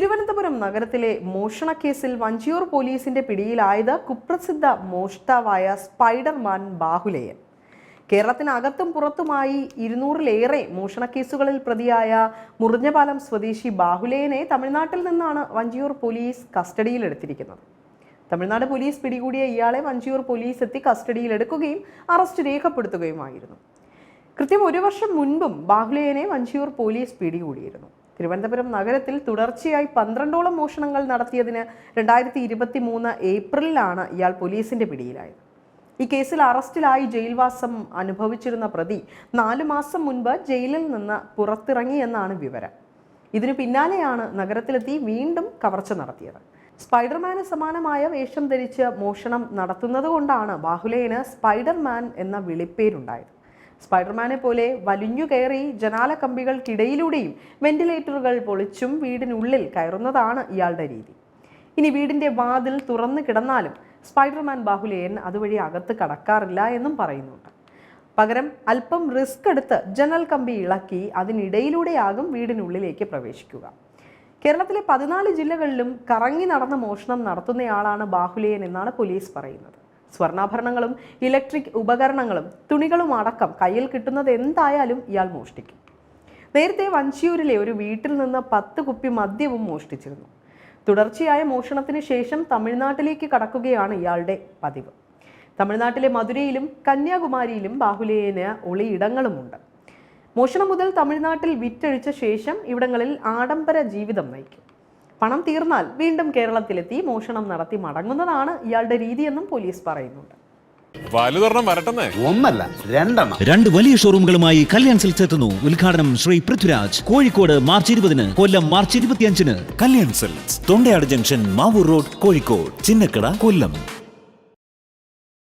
തിരുവനന്തപുരം നഗരത്തിലെ മോഷണക്കേസിൽ വഞ്ചിയൂർ പോലീസിന്റെ പിടിയിലായത് കുപ്രസിദ്ധ മോഷ്ടാവായ സ്പൈഡർമാൻ ബാഹുലയൻ. കേരളത്തിനകത്തും പുറത്തുമായി ഇരുന്നൂറിലേറെ മോഷണക്കേസുകളിൽ പ്രതിയായ മുറിഞ്ഞപാലം സ്വദേശി ബാഹുലയനെ തമിഴ്നാട്ടിൽ നിന്നാണ് വഞ്ചിയൂർ പോലീസ് കസ്റ്റഡിയിലെടുത്തിരിക്കുന്നത്. തമിഴ്നാട് പോലീസ് പിടികൂടിയ ഇയാളെ വഞ്ചിയൂർ പോലീസ് എത്തി കസ്റ്റഡിയിലെടുക്കുകയും അറസ്റ്റ് രേഖപ്പെടുത്തുകയുമായിരുന്നു. കൃത്യം ഒരു വർഷം മുൻപും ബാഹുലയനെ വഞ്ചിയൂർ പോലീസ് പിടികൂടിയിരുന്നു. തിരുവനന്തപുരം നഗരത്തിൽ തുടർച്ചയായി പന്ത്രണ്ടോളം മോഷണങ്ങൾ നടത്തിയതിന് രണ്ടായിരത്തി ഇരുപത്തി മൂന്ന് ഏപ്രിലിലാണ് ഇയാൾ പോലീസിന്റെ പിടിയിലായത്. ഈ കേസിൽ അറസ്റ്റിലായി ജയിൽവാസം അനുഭവിച്ചിരുന്ന പ്രതി നാലു മാസം മുൻപ് ജയിലിൽ നിന്ന് പുറത്തിറങ്ങിയെന്നാണ് വിവരം. ഇതിനു പിന്നാലെയാണ് നഗരത്തിലെത്തി വീണ്ടും കവർച്ച നടത്തിയത്. സ്പൈഡർമാന് സമാനമായ വേഷം ധരിച്ച് മോഷണം നടത്തുന്നതുകൊണ്ടാണ് ബാഹുലേന് സ്പൈഡർമാൻ എന്ന വിളിപ്പേരുണ്ടായത്. സ്പൈഡർമാനെ പോലെ വലിഞ്ഞു കയറി ജനാല കമ്പികൾക്കിടയിലൂടെയും വെന്റിലേറ്ററുകൾ പൊളിച്ചും വീടിനുള്ളിൽ കയറുന്നതാണ് ഇയാളുടെ രീതി. ഇനി വീടിന്റെ വാതിൽ തുറന്നു കിടന്നാലും സ്പൈഡർമാൻ ബാഹുലേയൻ അതുവഴി അകത്ത് കടക്കാറില്ല എന്നും പറയുന്നുണ്ട്. പകരം അല്പം റിസ്ക് എടുത്ത് ജനൽ കമ്പി ഇളക്കി അതിനിടയിലൂടെയാകും വീടിനുള്ളിലേക്ക് പ്രവേശിക്കുക. കേരളത്തിലെ പതിനാല് ജില്ലകളിലും കറങ്ങി നടന്ന മോഷണം നടത്തുന്നയാളാണ് ബാഹുലേയൻ എന്നാണ് പോലീസ് പറയുന്നത്. സ്വർണാഭരണങ്ങളും ഇലക്ട്രിക് ഉപകരണങ്ങളും തുണികളും അടക്കം കയ്യിൽ കിട്ടുന്നത് എന്തായാലും ഇയാൾ മോഷ്ടിക്കും. നേരത്തെ വഞ്ചിയൂരിലെ ഒരു വീട്ടിൽ നിന്ന് പത്ത് കുപ്പി മദ്യവും മോഷ്ടിച്ചിരുന്നു. തുടർച്ചയായ മോഷണത്തിന് ശേഷം തമിഴ്നാട്ടിലേക്ക് കടക്കുകയാണ് ഇയാളുടെ പതിവ്. തമിഴ്നാട്ടിലെ മധുരയിലും കന്യാകുമാരിയിലും ബാഹുലേയന് ഒളിയിടങ്ങളുമുണ്ട്. മോഷണം മുതൽ തമിഴ്നാട്ടിൽ വിറ്റഴിച്ച ശേഷം ഇവിടങ്ങളിൽ ആഡംബര ജീവിതം നയിക്കും. പണം തീർന്നാൽ വീണ്ടും കേരളത്തിലെത്തി മോഷണം നടത്തി മടങ്ങുന്നതാണ് ഇയാളുടെ രീതിയെന്നും പോലീസ് പറയുന്നുണ്ട്. ഒന്നല്ല രണ്ടെണ്ണം. രണ്ട് വലിയ ഷോറൂമുകളുമായി കല്യാൺ സിൽക്സ് എത്തുന്നു. ഉദ്ഘാടനം ശ്രീ പൃഥ്വിരാജ്. കോഴിക്കോട് മാർച്ച് ഇരുപതിന് കൊല്ലം മാർച്ച് ഇരുപത്തിയഞ്ചിന്. Kalyan silks Thondayad junction Mavoor road Kozhikode Chinnakada Kollam.